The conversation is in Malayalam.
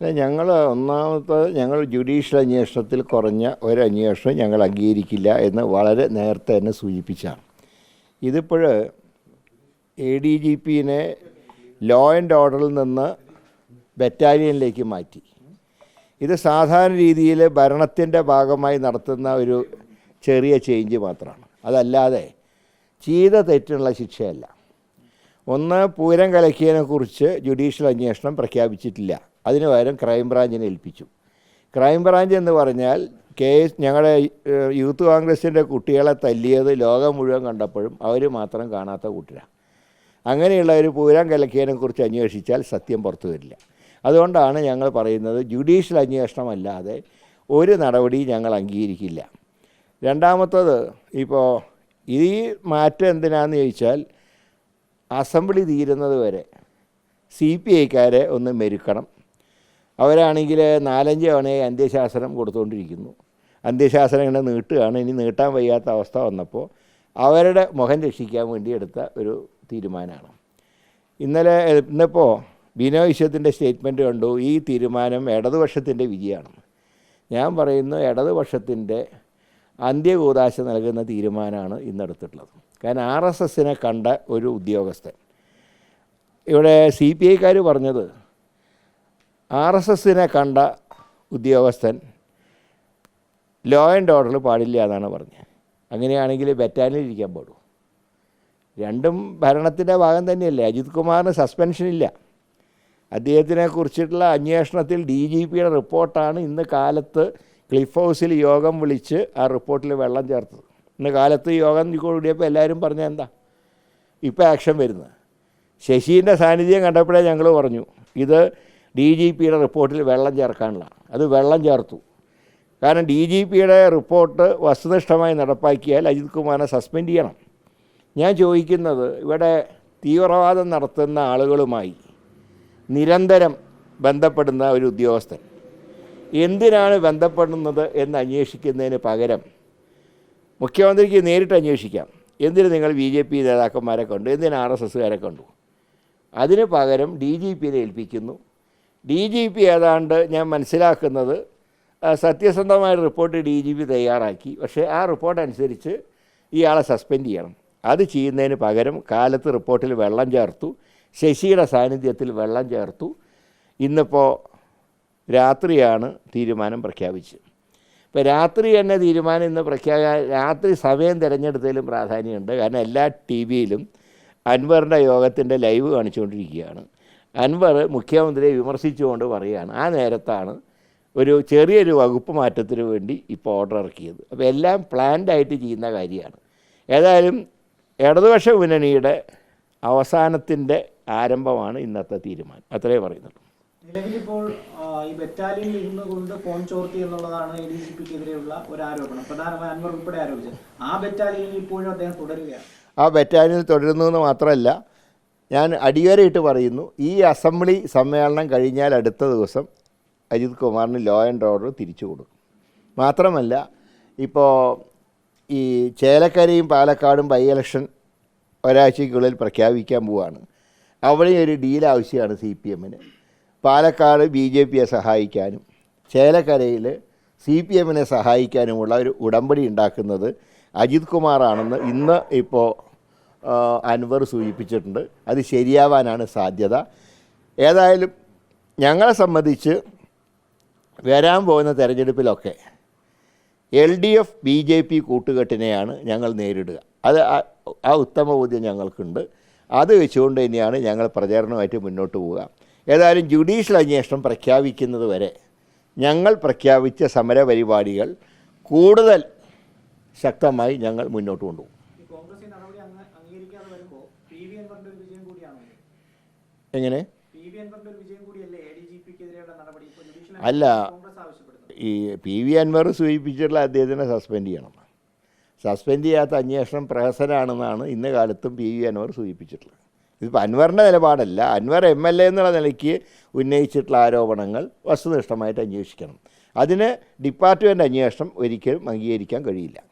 ഞങ്ങൾ ഒന്നാമത്തെ ഞങ്ങൾ ജുഡീഷ്യൽ അന്വേഷണത്തിൽ കുറഞ്ഞ ഒരു അന്വേഷണം ഞങ്ങൾ അംഗീകരിക്കില്ല എന്ന് വളരെ നേരത്തെ തന്നെ സൂചിപ്പിച്ചാണ്. ഇതിപ്പോൾ എ ഡി ജി പിനെ ലോ ആൻഡ് ഓർഡറിൽ നിന്ന് ബറ്റാലിയനിലേക്ക് മാറ്റി. ഇത് സാധാരണ രീതിയിൽ ഭരണത്തിന്റെ ഭാഗമായി നടത്തുന്ന ഒരു ചെറിയ ചേഞ്ച് മാത്രമാണ്. അതല്ലാതെ ചെയ്ത തെറ്റിനുള്ള ശിക്ഷയല്ല. ഒന്ന് പൂരം കലക്കിയതിനെക്കുറിച്ച് ജുഡീഷ്യൽ അന്വേഷണം പ്രഖ്യാപിച്ചിട്ടില്ല. അതിന് പകരം ക്രൈംബ്രാഞ്ചിനെ ഏൽപ്പിച്ചു. ക്രൈംബ്രാഞ്ച് എന്ന് പറഞ്ഞാൽ കെ എസ് ഞങ്ങളുടെ യൂത്ത് കോൺഗ്രസിന്റെ കുട്ടികളെ തല്ലിയത് ലോകം മുഴുവൻ കണ്ടപ്പോഴും അവർ മാത്രം കാണാത്ത കുട്ടിയാണ് അങ്ങനെയുള്ള ഒരു പൂരം കലക്കിയതിനെ കുറിച്ച് അന്വേഷിച്ചാൽ സത്യം പുറത്തു വരില്ല. അതുകൊണ്ടാണ് ഞങ്ങൾ പറയുന്നത് ജുഡീഷ്യൽ അന്വേഷണമല്ലാതെ ഒരു നടപടി ഞങ്ങൾ അംഗീകരിക്കില്ല. രണ്ടാമത്തത് ഇപ്പോൾ ഈ മാറ്റം എന്തിനാന്ന് ചോദിച്ചാൽ അസംബ്ലി തീരുന്നത് വരെ സി പി ഐക്കാരെ ഒന്ന് മെരുക്കണം. അവരാണെങ്കിൽ നാലഞ്ച് തവണയായി അന്ത്യശാസനം കൊടുത്തുകൊണ്ടിരിക്കുന്നു. അന്ത്യശാസനം ഇങ്ങനെ നീട്ടുകയാണ്. ഇനി നീട്ടാൻ വയ്യാത്ത അവസ്ഥ വന്നപ്പോൾ അവരുടെ മുഖം രക്ഷിക്കാൻ വേണ്ടി എടുത്ത ഒരു തീരുമാനമാണ് ഇന്നലെ ഇന്നിപ്പോൾ ബിനോയ് വിശ്വത്തിന്റെ സ്റ്റേറ്റ്മെന്റ് കണ്ടു. ഈ തീരുമാനം ഇടതുപക്ഷത്തിന്റെ വിജയമാണ് ഞാൻ പറയുന്നു ഇടതുപക്ഷത്തിന്റെ അന്ത്യകൂതാശ നൽകുന്ന തീരുമാനമാണ് ഇന്നെടുത്തിട്ടുള്ളത്. കാരണം ആർ എസ് എസിനെ കണ്ട ഒരു ഉദ്യോഗസ്ഥൻ. ഇവിടെ സി പി ഐക്കാർ പറഞ്ഞത് ആർ എസ് എസിനെ കണ്ട ഉദ്യോഗസ്ഥൻ ലോ ആൻഡ് ഓർഡർ പാടില്ല എന്നാണ് പറഞ്ഞത്. അങ്ങനെയാണെങ്കിൽ ബറ്റാലിയനിൽ ഇരിക്കാൻ പാടും രണ്ടും ഭരണത്തിന്റെ ഭാഗം തന്നെയല്ലേ. അജിത് കുമാറിന് സസ്പെൻഷൻ ഇല്ല. അദ്ദേഹത്തിനെ കുറിച്ചിട്ടുള്ള അന്വേഷണത്തിൽ ഡി ജി പിയുടെ റിപ്പോർട്ടാണ് ഇന്ന് കാലത്ത് ക്ലിഫ് ഹൗസിൽ യോഗം വിളിച്ച് ആ റിപ്പോർട്ടിൽ വെള്ളം ചേർത്തത്. ഇന്ന് കാലത്ത് യോഗം കൂടിയപ്പോൾ എല്ലാവരും പറഞ്ഞ എന്താ? ഇപ്പോൾ ആക്ഷൻ വരുന്നത്. ശശീന്റെ സാന്നിധ്യം കണ്ടപ്പോഴേ ഞങ്ങൾ പറഞ്ഞു ഇത് ഡി ജി പിയുടെ റിപ്പോർട്ടിൽ വെള്ളം ചേർക്കാനുള്ള. അത് വെള്ളം ചേർത്തു. കാരണം ഡി ജി പിയുടെ റിപ്പോർട്ട് വസ്തുനിഷ്ഠമായി നടപ്പാക്കിയാൽ അജിത് കുമാറിനെ സസ്പെൻഡ് ചെയ്യണം. ഞാൻ ചോദിക്കുന്നത് ഇവിടെ തീവ്രവാദം നടത്തുന്ന ആളുകളുമായി നിരന്തരം ബന്ധപ്പെടുന്ന ഒരു ഉദ്യോഗസ്ഥൻ. എന്തിനാണ് ബന്ധപ്പെടുന്നത് എന്ന് അന്വേഷിക്കുന്നതിന് പകരം മുഖ്യമന്ത്രിക്ക് നേരിട്ട് അന്വേഷിക്കാം. എന്തിന് നിങ്ങൾ ബി ജെ പി നേതാക്കന്മാരെ കണ്ടു? എന്തിന് ആർ എസ് എസ്സുകാരെ കണ്ടു? അതിന് പകരം ഡി ജി പിയെ ഏൽപ്പിക്കുന്നു. ഡി ജി പി ഏതാണ്ട് ഞാൻ മനസ്സിലാക്കുന്നത് സത്യസന്ധമായ റിപ്പോർട്ട് ഡി ജി പി തയ്യാറാക്കി. പക്ഷേ ആ റിപ്പോർട്ട് അനുസരിച്ച് ഇയാളെ സസ്പെൻഡ് ചെയ്യണം. അത് ചെയ്യുന്നതിന് പകരം കാലത്ത് റിപ്പോർട്ടിൽ വെള്ളം ചേർത്തു ശശിയുടെ സാന്നിധ്യത്തിൽ വെള്ളം ചേർത്തു. ഇന്നിപ്പോൾ രാത്രിയാണ് തീരുമാനം പ്രഖ്യാപിച്ചത്. ഇപ്പോൾ രാത്രി തന്നെ തീരുമാനം ഇന്ന് പ്രഖ്യാപ രാത്രി സമയം തിരഞ്ഞെടുത്തതിലും പ്രാധാന്യമുണ്ട്. കാരണം എല്ലാ ടി വിയിലും അൻവറിന്റെ യോഗത്തിന്റെ ലൈവ് കാണിച്ചുകൊണ്ടിരിക്കുകയാണ്. അൻവർ മുഖ്യമന്ത്രിയെ വിമർശിച്ചുകൊണ്ട് പറയുകയാണ് ആ നേരത്താണ് ഒരു ചെറിയൊരു വകുപ്പ് മാറ്റത്തിന് വേണ്ടി ഇപ്പോൾ ഓർഡർ ഇറക്കിയത്. അപ്പോൾ എല്ലാം പ്ലാൻഡ് ആയിട്ട് ചെയ്യുന്ന കാര്യമാണ്. ഏതായാലും ഇടതുപക്ഷ മുന്നണിയുടെ അവസാനത്തിന്റെ ആരംഭമാണ് ഇന്നത്തെ തീരുമാനം. അത്രേ പറയുന്നുള്ളൂ. നിലവിലിപ്പോൾ ഈ ബറ്റാലിയനിൽ ഇരുന്നു കൊണ്ട് ഫോൺ ചോർത്തി എന്നുള്ളതാണ് എ ഡി ജി പിക്കെതിരെയുള്ള ഒരു ആരോപണം. പ്രധാനമായി അൻവർ ഉൾപ്പെടെ ആരോപിച്ചത്. ആ ബറ്റാലിയനിൽ ഇപ്പോഴും അദ്ദേഹം തുടരുകയാണ്. ആ ബറ്റാലിയനിൽ തുടരുന്നു എന്ന് മാത്രമല്ല ഞാൻ അടിവരയിട്ട് പറയുന്നു ഈ അസംബ്ലി സമ്മേളനം കഴിഞ്ഞാൽ അടുത്ത ദിവസം അജിത് കുമാറിന് ലോ ആൻഡ് ഓർഡർ തിരിച്ചു കൊടുക്കും. മാത്രമല്ല ഇപ്പോൾ ഈ ചേലക്കരയും പാലക്കാടും ബൈ ഇലക്ഷൻ ഒരാഴ്ചയ്ക്കുള്ളിൽ പ്രഖ്യാപിക്കാൻ പോവുകയാണ് അവിടെ ഒരു ഡീൽ ആവശ്യമാണ് സി പി എമ്മിന് പാലക്കാട് ബി ജെ പിയെ സഹായിക്കാനും ചേലക്കരയിൽ സി പി എമ്മിനെ സഹായിക്കാനുമുള്ള ഒരു ഉടമ്പടി ഉണ്ടാക്കുന്നത് അജിത് കുമാറാണെന്ന് ഇന്ന് ഇപ്പോൾ അൻവർ സൂചിപ്പിച്ചിട്ടുണ്ട്. അത് ശരിയാവാനാണ് സാധ്യത. ഏതായാലും ഞങ്ങളെ സംബന്ധിച്ച് വരാൻ പോകുന്ന തെരഞ്ഞെടുപ്പിലൊക്കെ L D F B J P കൂട്ടുകെട്ടിനെയാണ് ഞങ്ങൾ നേരിടുക. അത് ആ- ഉത്തമ ബോധ്യം ഞങ്ങൾക്കുണ്ട്. അത് വെച്ചുകൊണ്ട് തന്നെയാണ് ഞങ്ങൾ പ്രചാരണമായിട്ട് മുന്നോട്ട് പോവുക. ഏതായാലും ജുഡീഷ്യൽ അന്വേഷണം പ്രഖ്യാപിക്കുന്നത് വരെ ഞങ്ങൾ പ്രഖ്യാപിച്ച സമരപരിപാടികൾ കൂടുതൽ ശക്തമായി ഞങ്ങൾ മുന്നോട്ട് കൊണ്ടുപോകും ഈ കോൺഗ്രസ് ഈ നടപടി അങ്ങ- അംഗീകരിക്കാതെ വരുമ്പോൾ പി വി അൻവറിന്റെ ഒരു വിജയം കൂടിയാണോ ഇത്? എങ്ങനെ പി വി അൻവറിന്റെ ഒരു വിജയം കൂടിയല്ലേ എ ഡി ജി പിക്കെതിരെയുള്ള നടപടി ഇപ്പോൾ ജുഡീഷ്യൽ അല്ല. ഈ പി വി അൻവർ സൂചിപ്പിച്ചിട്ടുള്ള അദ്ദേഹത്തിനെ സസ്പെൻഡ് ചെയ്യണം. സസ്പെൻഡ് ചെയ്യാത്ത അന്വേഷണം പ്രഹസനാണെന്നാണ് ഇന്ന കാലത്തും പി വി അൻവർ സൂചിപ്പിച്ചിട്ടുള്ളത്. ഇതിപ്പോൾ അൻവറിന്റെ നിലപാടല്ല അൻവർ എം എൽ എ എന്നുള്ള നിലയ്ക്ക് ഉന്നയിച്ചിട്ടുള്ള ആരോപണങ്ങൾ വസ്തുനിഷ്ഠമായിട്ട് അന്വേഷിക്കണം. അതിന് ഡിപ്പാർട്ട്മെന്റ് അന്വേഷണം ഒരിക്കലും അംഗീകരിക്കാൻ കഴിയില്ല.